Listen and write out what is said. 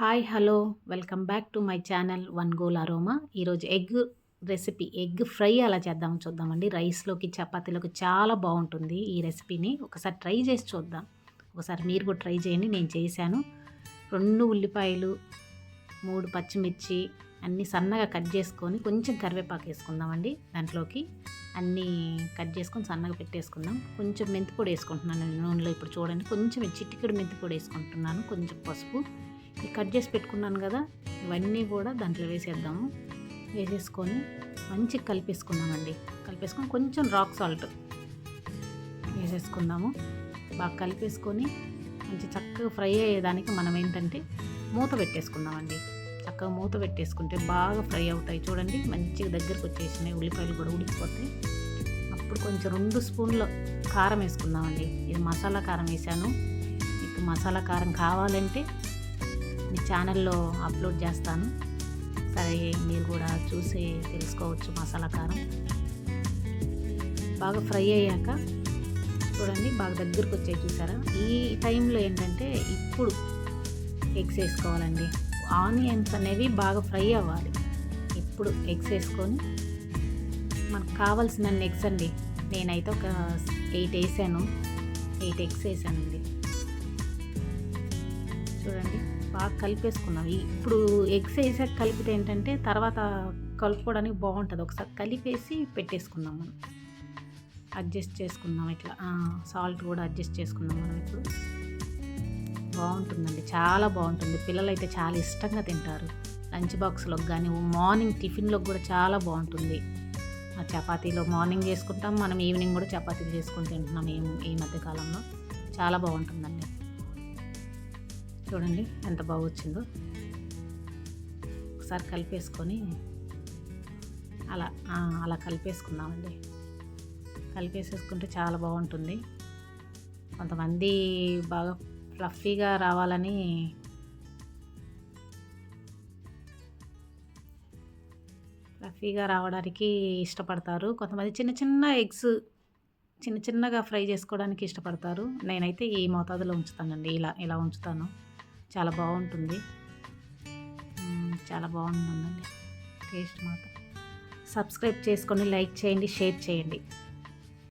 Hi hello. Welcome back to my channel one goal aroma. ఈరోజు egg recipe egg fry అలా చేద్దాం చూద్దామండి. రైస్లోకి చపాతీలోకి చాలా బాగుంటుంది ఈ రెసిపీని. ఒకసారి ట్రై చేసి చూద్దాం. ఒకసారి మీరు కూడా ట్రై చేయండి. నేను చేశాను. రెండు ఉల్లిపాయలు మూడు పచ్చిమిర్చి అన్నీ సన్నగా కట్ చేసుకొని కొంచెం కరివేపాకు వేసుకుందామండి. దాంట్లోకి అన్నీ కట్ చేసుకొని సన్నగా పెట్టేసుకుందాం. కొంచెం మెంతిపొడి వేసుకుంటున్నాను నూనెలో. ఇప్పుడు చూడండి కొంచెం చిటికెడు మెంతిపొడి వేసుకుంటున్నాను. కొంచెం పసుపు. కట్ చేసి పెట్టుకున్నాను కదా ఇవన్నీ కూడా దాంట్లో వేసేద్దాము. వేసేసుకొని మంచిగా కలిపేసుకున్నామండి కలిపేసుకొని కొంచెం రాక్ సాల్ట్ వేసేసుకుందాము. బాగా కలిపేసుకొని మంచి చక్కగా ఫ్రై అయ్యేదానికి మనం ఏంటంటే మూత పెట్టేసుకుందామండి. చక్కగా మూత పెట్టేసుకుంటే బాగా ఫ్రై అవుతాయి. చూడండి మంచిగా దగ్గరకు వచ్చేసినాయి. ఉల్లిపాయలు కూడా ఉడికిపోతాయి. అప్పుడు కొంచెం రెండు స్పూన్ల కారం వేసుకుందామండి. ఇది మసాలా కారం వేసాను మీకు మసాలా కారం కావాలంటే ఛానల్లో అప్లోడ్ చేస్తాను. సరే మీరు కూడా చూసి తెలుసుకోవచ్చు మసాలా కారం. బాగా ఫ్రై అయ్యాక చూడండి బాగా దగ్గరకు వచ్చాయి చూసారా? ఈ టైంలో ఏంటంటే ఇప్పుడు ఎగ్స్ వేసుకోవాలండి. ఆనియన్స్ అనేవి బాగా ఫ్రై అవ్వాలి. ఇప్పుడు ఎగ్స్ వేసుకొని మనకు కావాల్సిన ఎగ్స్ అండి. నేనైతే ఒక ఎయిట్ వేసాను. ఎయిట్ ఎగ్స్ వేసానండి. చూడండి. బాగా కలిపేసుకున్నాం. ఇప్పుడు ఎగ్స్ వేసాక కలిపితే ఏంటంటే తర్వాత కలుపుకోవడానికి బాగుంటుంది. ఒకసారి కలిపేసి పెట్టేసుకున్నాం మనం. అడ్జస్ట్ చేసుకుందాం ఇట్లా. సాల్ట్ కూడా అడ్జస్ట్ చేసుకుందాం మనం ఇప్పుడు. బాగుంటుందండి. చాలా బాగుంటుంది. పిల్లలు అయితే చాలా ఇష్టంగా తింటారు. లంచ్ బాక్స్లోకి కానీ మార్నింగ్ టిఫిన్లోకి కూడా చాలా బాగుంటుంది. ఆ చపాతీలో మార్నింగ్ చేసుకుంటాం. మనం ఈవినింగ్ కూడా చపాతీలు చేసుకొని తింటున్నాం ఈ ఈ మధ్యకాలంలో చాలా బాగుంటుందండి. చూడండి ఎంత బాగా వచ్చిందో. ఒకసారి కలిపేసుకొని అలా అలా కలిపేసుకుందామండి. కలిపేసేసుకుంటే చాలా బాగుంటుంది. కొంతమంది బాగా ఫ్లఫీగా రావాలని ఫ్లఫీగా రావడానికి ఇష్టపడతారు. కొంతమంది చిన్న చిన్న ఎగ్స్ చిన్న చిన్నగా ఫ్రై చేసుకోవడానికి ఇష్టపడతారు. నేనైతే ఈ మోతాదులో ఉంచుతానండి. ఇలా ఇలా ఉంచుతాను. చాలా బాగుంటుంది. చాలా బాగుంటుందండి టేస్ట్ మాత్రం. సబ్స్క్రైబ్ చేసుకొని లైక్ చేయండి షేర్ చేయండి.